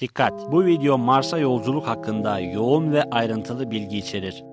Dikkat! Bu video Mars'a yolculuk hakkında yoğun ve ayrıntılı bilgi içerir.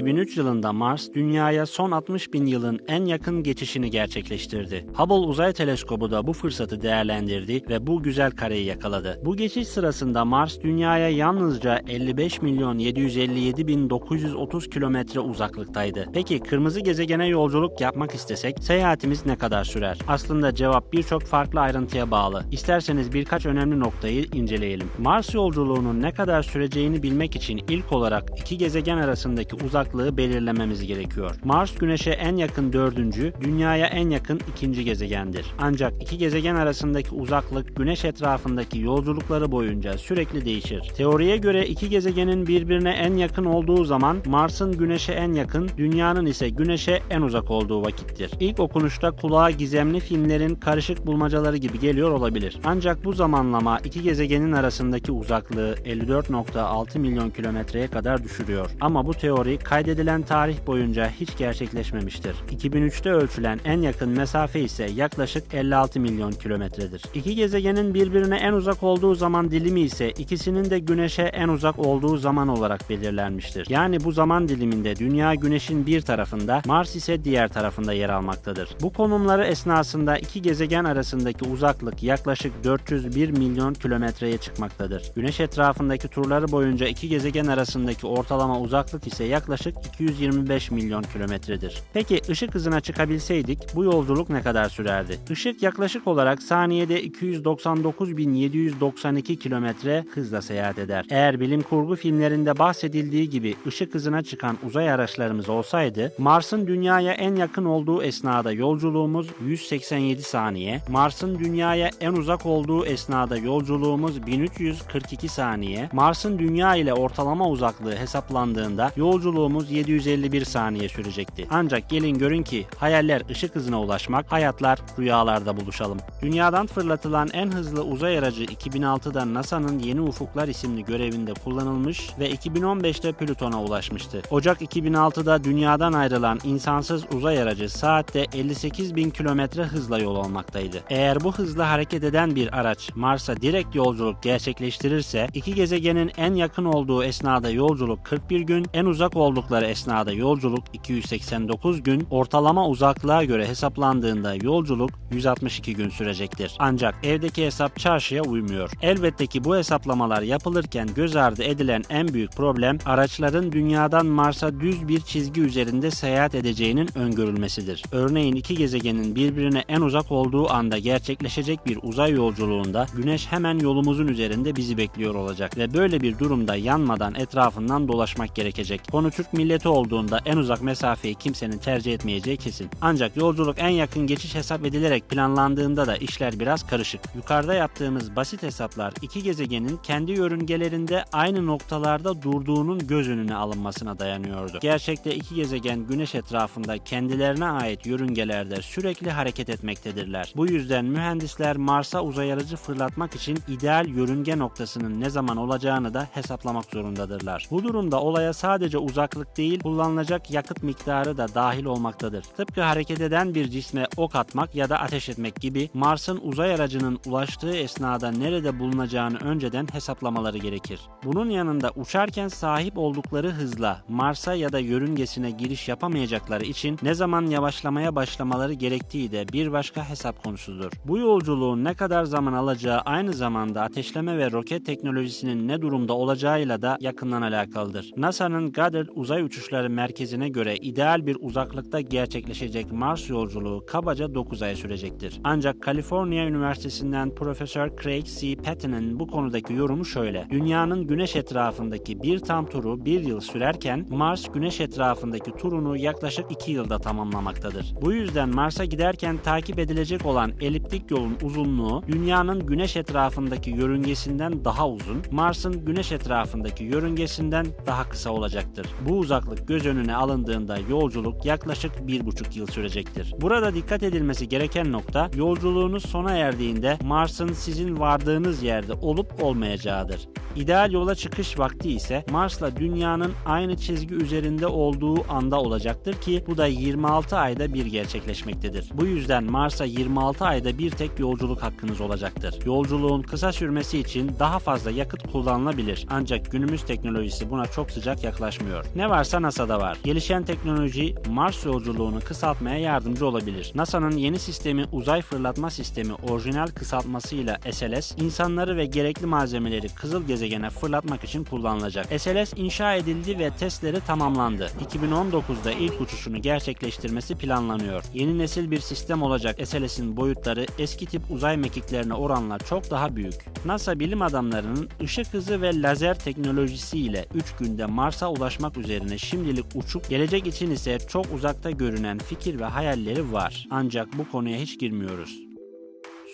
...2003 yılında Mars, Dünya'ya son 60 bin yılın en yakın geçişini gerçekleştirdi. Hubble Uzay Teleskobu da bu fırsatı değerlendirdi ve bu güzel kareyi yakaladı. Bu geçiş sırasında Mars, Dünya'ya yalnızca 55 milyon 757 bin 930 kilometre uzaklıktaydı. Peki kırmızı gezegene yolculuk yapmak istesek seyahatimiz ne kadar sürer? Aslında cevap birçok farklı ayrıntıya bağlı. İsterseniz birkaç önemli noktayı inceleyelim. Mars yolculuğunun ne kadar süreceğini bilmek için ilk olarak iki gezegen arasındaki uzaklığı belirlememiz gerekiyor. Mars Güneş'e en yakın dördüncü, Dünya'ya en yakın ikinci gezegendir. Ancak iki gezegen arasındaki uzaklık Güneş etrafındaki yolculukları boyunca sürekli değişir. Teoriye göre iki gezegenin birbirine en yakın olduğu zaman Mars'ın Güneş'e en yakın, Dünya'nın ise Güneş'e en uzak olduğu vakittir. İlk okunuşta kulağa gizemli filmlerin karışık bulmacaları gibi geliyor olabilir. Ancak bu zamanlama iki gezegenin arasındaki uzaklığı 54.6 milyon kilometreye kadar düşürüyor. Ama bu teori kaydedilen tarih boyunca hiç gerçekleşmemiştir. 2003'te ölçülen en yakın mesafe ise yaklaşık 56 milyon kilometredir. İki gezegenin birbirine en uzak olduğu zaman dilimi ise ikisinin de Güneş'e en uzak olduğu zaman olarak belirlenmiştir. Yani bu zaman diliminde Dünya Güneş'in bir tarafında, Mars ise diğer tarafında yer almaktadır. Bu konumları esnasında iki gezegen arasındaki uzaklık yaklaşık 401 milyon kilometreye çıkmaktadır. Güneş etrafındaki turları boyunca iki gezegen arasındaki ortalama uzaklık ise yaklaşık 225 milyon kilometredir. Peki ışık hızına çıkabilseydik bu yolculuk ne kadar sürerdi? Işık yaklaşık olarak saniyede 299.792 kilometre hızla seyahat eder. Eğer bilim kurgu filmlerinde bahsedildiği gibi ışık hızına çıkan uzay araçlarımız olsaydı Mars'ın Dünya'ya en yakın olduğu esnada yolculuğumuz 187 saniye, Mars'ın Dünya'ya en uzak olduğu esnada yolculuğumuz 1342 saniye, Mars'ın Dünya ile ortalama uzaklığı hesaplandığında yolculuğumuz 751 saniye sürecekti. Ancak gelin görün ki hayaller ışık hızına ulaşmak, hayatlar rüyalarda buluşalım. Dünyadan fırlatılan en hızlı uzay aracı 2006'da NASA'nın Yeni Ufuklar isimli görevinde kullanılmış ve 2015'te Plüton'a ulaşmıştı. Ocak 2006'da dünyadan ayrılan insansız uzay aracı saatte 58 bin kilometre hızla yol almaktaydı. Eğer bu hızla hareket eden bir araç Mars'a direkt yolculuk gerçekleştirirse iki gezegenin en yakın olduğu esnada yolculuk 41 gün, en uzak oldukları esnada yolculuk 289 gün, ortalama uzaklığa göre hesaplandığında yolculuk 162 gün sürecektir. Ancak evdeki hesap çarşıya uymuyor. Elbette ki bu hesaplamalar yapılırken göz ardı edilen en büyük problem araçların dünyadan Mars'a düz bir çizgi üzerinde seyahat edeceğinin öngörülmesidir. Örneğin iki gezegenin birbirine en uzak olduğu anda gerçekleşecek bir uzay yolculuğunda Güneş hemen yolumuzun üzerinde bizi bekliyor olacak ve böyle bir durumda yanmadan etrafından dolaşmak gerekecek. Konu Türk milleti olduğunda en uzak mesafeyi kimsenin tercih etmeyeceği kesin. Ancak yolculuk en yakın geçiş hesap edilerek planlandığında da işler biraz karışık. Yukarıda yaptığımız basit hesaplar iki gezegenin kendi yörüngelerinde aynı noktalarda durduğunun göz önüne alınmasına dayanıyordu. Gerçekte iki gezegen Güneş etrafında kendilerine ait yörüngelerde sürekli hareket etmektedirler. Bu yüzden mühendisler Mars'a uzay aracı fırlatmak için ideal yörünge noktasının ne zaman olacağını da hesaplamak zorundadırlar. Bu durumda olaya sadece uzaklık değil, kullanılacak yakıt miktarı da dahil olmaktadır. Tıpkı hareket eden bir cisme ok atmak ya da ateş etmek gibi Mars'ın uzay aracının ulaştığı esnada nerede bulunacağını önceden hesaplamaları gerekir. Bunun yanında uçarken sahip oldukları hızla Mars'a ya da yörüngesine giriş yapamayacakları için ne zaman yavaşlamaya başlamaları gerektiği de bir başka hesap konusudur. Bu yolculuğun ne kadar zaman alacağı aynı zamanda ateşleme ve roket teknolojisinin ne durumda olacağıyla da yakından alakalıdır. NASA'nın Goddard Uzay Uçuşları Merkezi'ne göre ideal bir uzaklıkta gerçekleşecek Mars yolculuğu kabaca 9 ay sürecektir. Ancak Kaliforniya Üniversitesi'nden Profesör Craig C. Patton'ın bu konudaki yorumu şöyle. Dünyanın güneş etrafındaki bir tam turu bir yıl sürerken Mars güneş etrafındaki turunu yaklaşık 2 yılda tamamlamaktadır. Bu yüzden Mars'a giderken takip edilecek olan eliptik yolun uzunluğu dünyanın güneş etrafındaki yörüngesinden daha uzun, Mars'ın güneş etrafındaki yörüngesinden daha kısa olacaktır. Bu uzaklık göz önüne alındığında yolculuk yaklaşık 1,5 yıl sürecektir. Burada dikkat edilmesi gereken nokta yolculuğunuz sona erdiğinde Mars'ın sizin vardığınız yerde olup olmayacağıdır. İdeal yola çıkış vakti ise Mars'la Dünya'nın aynı çizgi üzerinde olduğu anda olacaktır ki bu da 26 ayda bir gerçekleşmektedir. Bu yüzden Mars'a 26 ayda bir tek yolculuk hakkınız olacaktır. Yolculuğun kısa sürmesi için daha fazla yakıt kullanılabilir ancak günümüz teknolojisi buna çok sıcak yaklaşmıyor. Ne varsa NASA'da var. Gelişen teknoloji Mars yolculuğunu kısaltmaya yardımcı olabilir. NASA'nın yeni sistemi uzay fırlatma sistemi orijinal kısaltmasıyla SLS insanları ve gerekli malzemeleri kızıl gezegene fırlatmak için kullanılacak. SLS inşa edildi ve testleri tamamlandı. 2019'da ilk uçuşunu gerçekleştirmesi planlanıyor. Yeni nesil bir sistem olacak SLS'in boyutları eski tip uzay mekiklerine oranla çok daha büyük. NASA bilim adamlarının ışık hızı ve lazer teknolojisiyle 3 günde Mars'a ulaşmak üzerine şimdilik uçup gelecek için ise çok uzakta görünen fikir ve hayalleri var. Ancak bu konuya hiç girmiyoruz.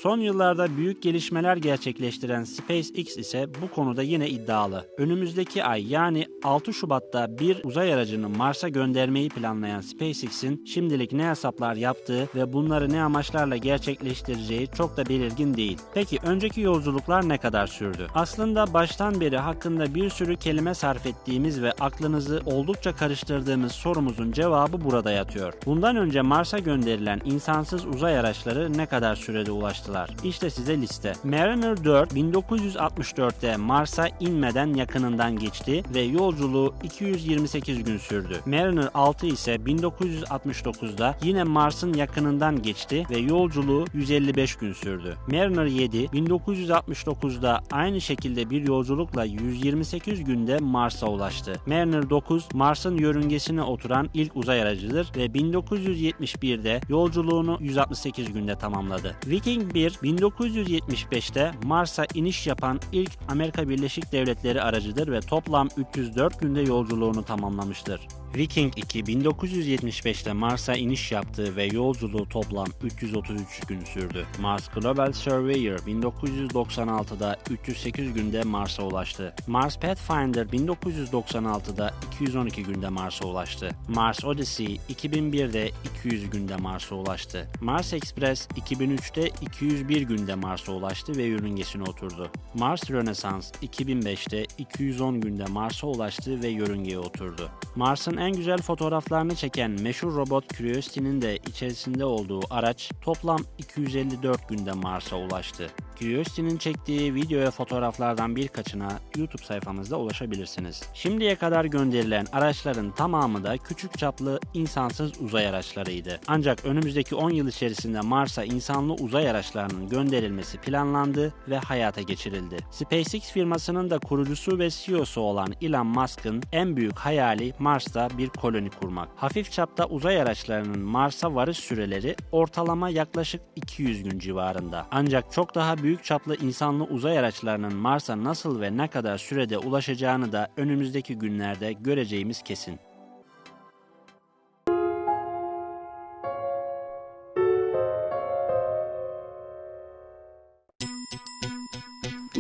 Son yıllarda büyük gelişmeler gerçekleştiren SpaceX ise bu konuda yine iddialı. Önümüzdeki ay yani 6 Şubat'ta bir uzay aracını Mars'a göndermeyi planlayan SpaceX'in şimdilik ne hesaplar yaptığı ve bunları ne amaçlarla gerçekleştireceği çok da belirgin değil. Peki önceki yolculuklar ne kadar sürdü? Aslında baştan beri hakkında bir sürü kelime sarf ettiğimiz ve aklınızı oldukça karıştırdığımız sorumuzun cevabı burada yatıyor. Bundan önce Mars'a gönderilen insansız uzay araçları ne kadar sürede ulaştılar? İşte size liste. Mariner 4 1964'te Mars'a inmeden yakınından geçti ve yolculuğu 228 gün sürdü. Mariner 6 ise 1969'da yine Mars'ın yakınından geçti ve yolculuğu 155 gün sürdü. Mariner 7 1969'da aynı şekilde bir yolculukla 128 günde Mars'a ulaştı. Mariner 9 Mars'ın yörüngesine oturan ilk uzay aracıdır ve 1971'de yolculuğunu 168 günde tamamladı. Viking 1 1975'te Mars'a iniş yapan ilk Amerika Birleşik Devletleri aracıdır ve toplam 304 günde yolculuğunu tamamlamıştır. Viking 2 1975'te Mars'a iniş yaptı ve yolculuğu toplam 333 gün sürdü. Mars Global Surveyor 1996'da 308 günde Mars'a ulaştı. Mars Pathfinder 1996'da 212 günde Mars'a ulaştı. Mars Odyssey 2001'de 200 günde Mars'a ulaştı. Mars Express 2003'te 201 günde Mars'a ulaştı ve yörüngesine oturdu. Mars Renaissance 2005'te 210 günde Mars'a ulaştı ve yörüngeye oturdu. Mars'ın en güzel fotoğraflarını çeken meşhur robot Curiosity'nin de içerisinde olduğu araç toplam 254 günde Mars'a ulaştı. Curiosity'nin çektiği video ve fotoğraflardan birkaçına YouTube sayfamızda ulaşabilirsiniz. Şimdiye kadar gönderilen araçların tamamı da küçük çaplı insansız uzay araçlarıydı. Ancak önümüzdeki 10 yıl içerisinde Mars'a insanlı uzay araçlarının gönderilmesi planlandı ve hayata geçirildi. SpaceX firmasının da kurucusu ve CEO'su olan Elon Musk'ın en büyük hayali Mars'ta bir koloni kurmak. Hafif çapta uzay araçlarının Mars'a varış süreleri ortalama yaklaşık 200 gün civarında. Ancak çok daha büyük çaplı insanlı uzay araçlarının Mars'a nasıl ve ne kadar sürede ulaşacağını da önümüzdeki günlerde göreceğimiz kesin.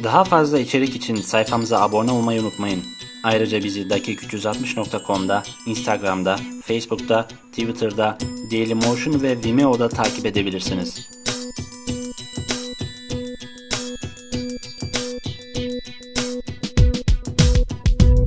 Daha fazla içerik için sayfamıza abone olmayı unutmayın. Ayrıca bizi dakik360.com'da, Instagram'da, Facebook'ta, Twitter'da, Dailymotion ve Vimeo'da takip edebilirsiniz.